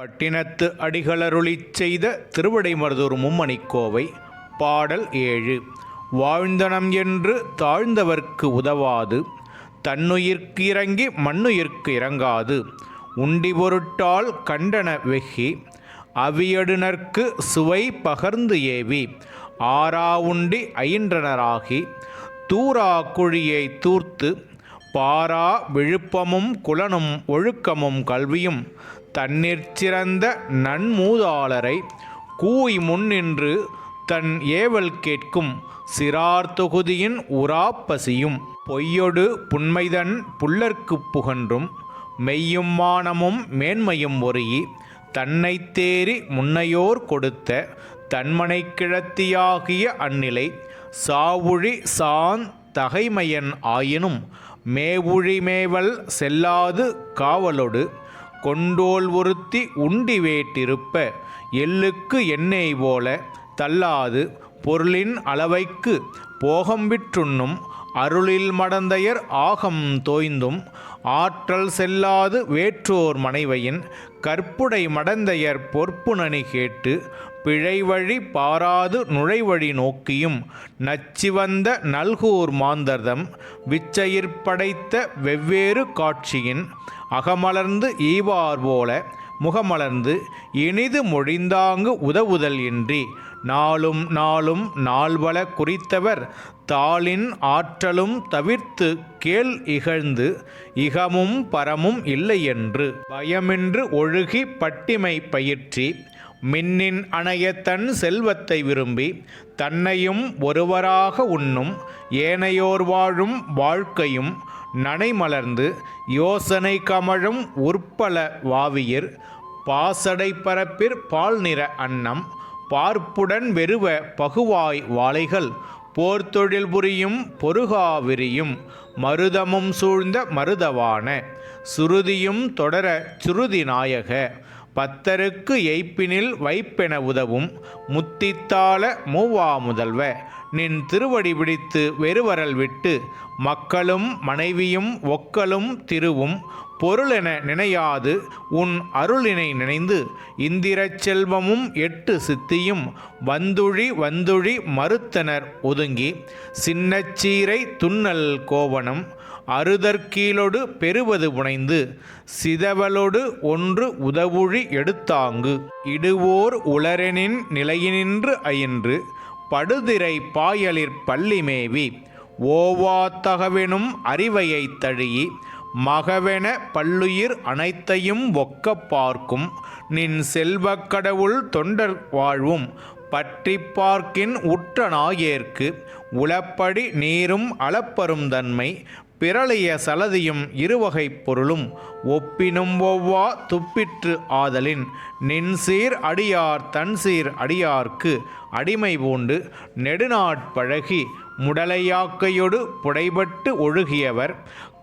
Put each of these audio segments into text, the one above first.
பட்டினத்து அடிகளருளிச் செய்த திருவிடைமருதூர் மும்மணிக்கோவை பாடல் ஏழு. வாழ்ந்தனம் என்று தாழ்ந்தவர்க்கு உதவாது தன்னுயிர்க்கு இறங்கி மண்ணுயிர்க்கு இறங்காது உண்டி பொருட்டால் கண்டன வெகி அவியடுனர்க்கு சுவை பகர்ந்து ஏவி ஆறா உண்டி அயின்றனராகி தூரா குழியை தூர்த்து பாரா விழுப்பமும் குலனும் ஒழுக்கமும் கல்வியும் தன்னிற்சிறந்த நன்மூதாளரை கூய் முன்னின்று தன் ஏவல் கேட்கும் சிறார் தொகுதியின் உராப்பசியும் பொய்யொடு புன்மைதன் புல்லர்க்குப் புகன்றும் மெய்யும் மானமும் மேன்மையும் ஒருகி தன்னைத் தேறி முன்னையோர் கொடுத்த தன்மனை கிழத்தியாகிய அந்நிலை சாவுழி சான் தகைமையன் ஆயினும் மேவுழி மேவல் செல்லாது காவலொடு கொண்டோல் ஒருத்தி உண்டி வேட்டிருப்ப எள்ளுக்கு எண்ணெய் போல தள்ளாது பொருளின் அளவைக்கு போகம்பிற்றுண்ணும் அருளில் மடந்தையர் ஆகம் தோய்ந்தும் ஆற்றல் செல்லாது வேற்றோர் மனைவையின் கற்புடை மடந்தையர் பொற்புணனி கேட்டு பிழைவழி பாராது நுழைவழி நோக்கியும் நச்சிவந்த நல்கூர் மாந்தர்தம் விச்சயிற்படைத்த வெவ்வேறு காட்சியின் அகமலர்ந்து ஈவார் போல முகமலர்ந்து இனிது மொழிந்தாங்கு உதவுதல் இன்றி நாளும் நாளும் நாள்வள குறித்தவர் தாளின் ஆற்றலும் தவிர்த்து கேள் இகழ்ந்து இகமும் பரமும் இல்லையென்று பயமின்று ஒழுகி பட்டிமை பயிற்றி மின்னின் அணையத்தன் தன் செல்வத்தை விரும்பி தன்னையும் ஒருவராக உண்ணும் ஏனையோர் வாழும் வாழ்க்கையும் நனைமலர்ந்து யோசனை கமழும் உற்பல வாவியிர் பாசடை பரப்பிற் பால் நிற அன்னம் பார்ப்புடன் வெறுவ பகுவாய் வாழைகள் போர்த்தொழில் புரியும் பொருகாவிரியும் மருதமும் சூழ்ந்த மருதவான சுருதியும் தொடர சுருதி நாயக பத்தருக்கு எய்ப்பினில் வைப்பென உதவும் முத்தித்தாள மூவா முதல்வ. நின் திருவடி பிடித்து வெறுவரல் விட்டு மக்களும் மனைவியும் ஒக்கலும் திருவும் பொருளென நினையாது உன் அருளினை நினைந்து இந்திரச் செல்வமும் எட்டு சித்தியும் வந்துழி வந்துழி மறுத்தனர் ஒதுங்கி. சின்னச்சீரை துண்ணல் கோவணம் அறுதற்கீழொடு பெறுவது புனைந்து சிதவலொடு ஒன்று உதவுழி எடுத்தாங்கு. இடுவோர் உளரெனின் நிலையினின்று அயின்று படுதிரை பாயலிற் பள்ளிமேவி ஓவாத்தகவெனும் அறிவையை தழுயி மகவென பல்லுயிர் அனைத்தையும் ஒக்கப் பார்க்கும். நின் செல்வக் கடவுள் தொண்டர் வாழ்வும் பற்றி பார்க்கின் உற்ற நாயேற்கு உளப்படி நீரும் அளப்பரும் தன்மை பிறளைய சலதியும் இருவகைப் பொருளும். ஒப்பினும் ஒவ்வா துப்பிற்று ஆதலின் நின்சீர் அடியார் தன்சீர் அடியார்க்கு அடிமை பூண்டு. நெடுநாட்பழகி முடலையாக்கையொடு புடைபட்டு ஒழுகியவர்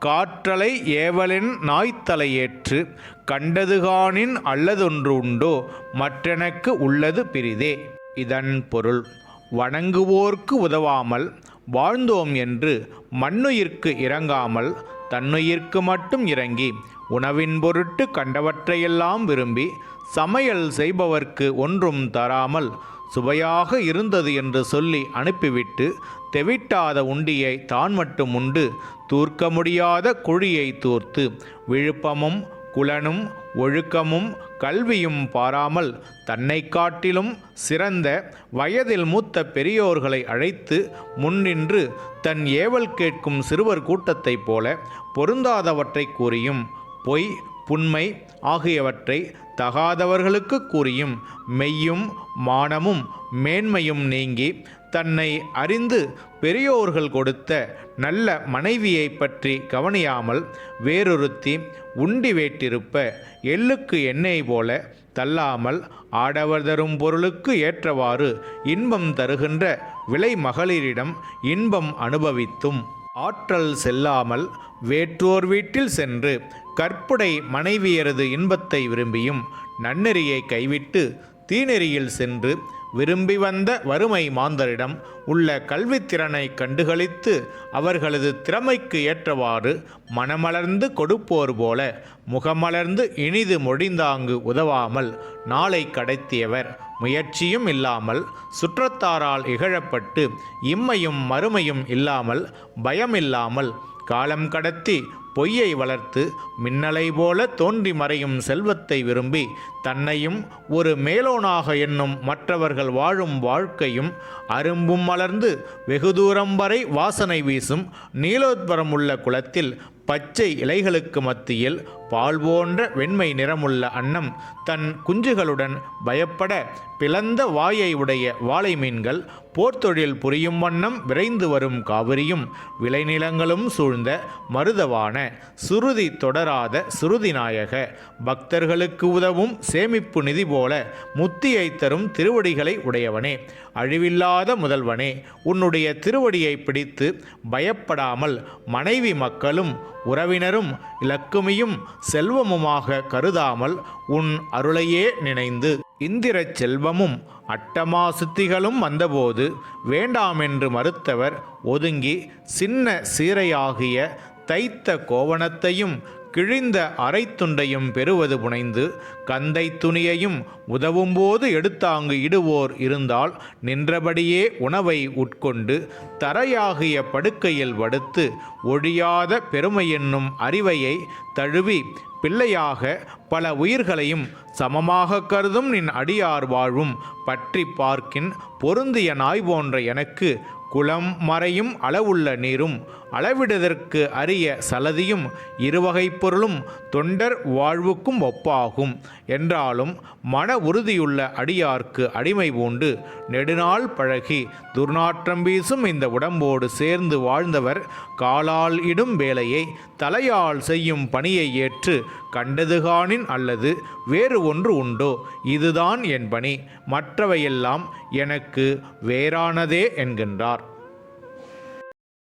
காற்றலை ஏவலின் நாய்த்தலையேற்று கண்டதுகானின் அல்லதொன்று உண்டோ மற்றெனக்கு உள்ளது பிரிதே இதன் பொருள். வணங்குவோர்க்கு உதவாமல் வாழ்ந்தோம் என்று மண்ணுயிர்க்கு இறங்காமல் தன்னுயிர்க்கு மட்டும் இறங்கி உணவின் பொருட்டு கண்டவற்றையெல்லாம் விரும்பி சமையல் செய்பவர்க்கு ஒன்றும் தராமல் சுவையாக இருந்தது என்று சொல்லி அனுப்பிவிட்டு தெவிட்டாத உண்டியை தான் மட்டும் உண்டு தூர்க்க முடியாத குழியை தூர்த்து விழுப்பமும் குலனும் ஒழுக்கமும் கல்வியும் பாராமல் தன்னை காட்டிலும் சிறந்த வயதில் மூத்த பெரியோர்களை அழைத்து முன்னின்று தன் ஏவல் கேட்கும் சிறுவர் கூட்டத்தைப் போல பொருந்தாதவற்றை கூறியும் பொய் புண்மை ஆகியவற்றை தகாதவர்களுக்கு கூறியும் மெய்யும் மானமும் மேன்மையும் நீங்கி தன்னை அறிந்து பெரியோர்கள் கொடுத்த நல்ல மனைவியை பற்றி கவனியாமல் வேறொருத்தி உண்டி வேட்டிருப்ப எள்ளுக்கு எண்ணெய் போல தள்ளாமல் ஆடவர் தரும் பொருளுக்கு ஏற்றவாறு இன்பம் தருகின்ற விலை மகளிரிடம் இன்பம் அனுபவித்தும் ஆற்றல் செல்லாமல் வேற்றோர் வீட்டில் சென்று கற்புடை மனைவியரது இன்பத்தை விரும்பியும் நன்னெறியை கைவிட்டு தீநெறியில் சென்று விரும்பி வந்த வறுமை மாந்தரிடம் உள்ள கல்வித்திறனை கண்டுகளித்து அவர்களது திறமைக்கு ஏற்றவாறு மனமலர்ந்து கொடுப்போர் போல முகமலர்ந்து இனிது மொழிந்தாங்கு உதவாமல் நாளை கடத்தியவர். முயற்சியும் இல்லாமல் சுற்றத்தாரால் இகழப்பட்டு இம்மையும் மறுமையும் இல்லாமல் பயமில்லாமல் காலம் கடத்தி பொய்யை வளர்த்து மின்னலை போல தோன்றி மறையும் செல்வத்தை விரும்பி தன்னையும் ஒரு மேலோனாக எண்ணும் மற்றவர்கள் வாழும் வாழ்க்கையும் அரும்பும் மலர்ந்து வெகு தூரம் வரை வாசனை வீசும் நீலோத்பரம் உள்ள குளத்தில் பச்சை இலைகளுக்கு மத்தியில் பால் போன்ற வெண்மை நிறமுள்ள அன்னம் தன் குஞ்சுகளுடன் பயப்பட பிளந்த வாயை உடைய வாழை மீன்கள் போர்த்தொழில் புரியும் வண்ணம் விரைந்து வரும் காவிரியும் விளைநிலங்களும் சூழ்ந்த மருதவான சுருதி தொடராத சுருதி நாயக. பக்தர்களுக்கு உதவும் சேமிப்பு நிதி போல முத்தியை தரும் திருவடிகளை உடையவனே. அழிவில்லாத முதல்வனே உன்னுடைய திருவடியை பிடித்து பயப்படாமல் மனைவி மக்களும் உறவினரும் இலக்குமியும் செல்வமுமாக கருதாமல் உன் அருளையே நினைந்து இந்திர செல்வமும் அட்டமா சித்திகளும் வந்தபோது வேண்டாமென்று மறுத்தவர் ஒதுங்கி சின்ன சீரையாகிய தைத்த கோவணத்தையும் கிழிந்த அரைத்துண்டையும் பெறுவது புனைந்து கந்தை துணியையும் உதவும்போது எடுத்தாங்கு இடுவோர் இருந்தால் நின்றபடியே உணவை உட்கொண்டு தரையாகிய படுக்கையில் வடுத்து ஒழியாத பெருமை என்னும் அறிவையை தழுவி பிள்ளையாக பல உயிர்களையும் சமமாக கருதும் நின் அடியார் வாழும் பற்றி பார்க்கின் பொருந்திய நாய் போன்ற எனக்கு குளம் மறையும் அளவுள்ள நீரும் அளவிடுதற்கு அரிய சலதியும் இருவகைப் பொருளும் தொண்டர் வாழ்வுக்கும் ஒப்பாகும். என்றாலும் மன உறுதியுள்ள அடியார்க்கு அடிமை பூண்டு நெடுநாள் பழகி துர்நாற்றம் வீசும் இந்த உடம்போடு சேர்ந்து வாழ்ந்தவர் காலால் இடும் வேலையை தலையால் செய்யும் பணியை ஏற்று கண்டதுகானின் அல்லது வேறு ஒன்று உண்டோ? இதுதான் என் பணி. மற்றவையெல்லாம் எனக்கு வேறானதே என்கின்றார்.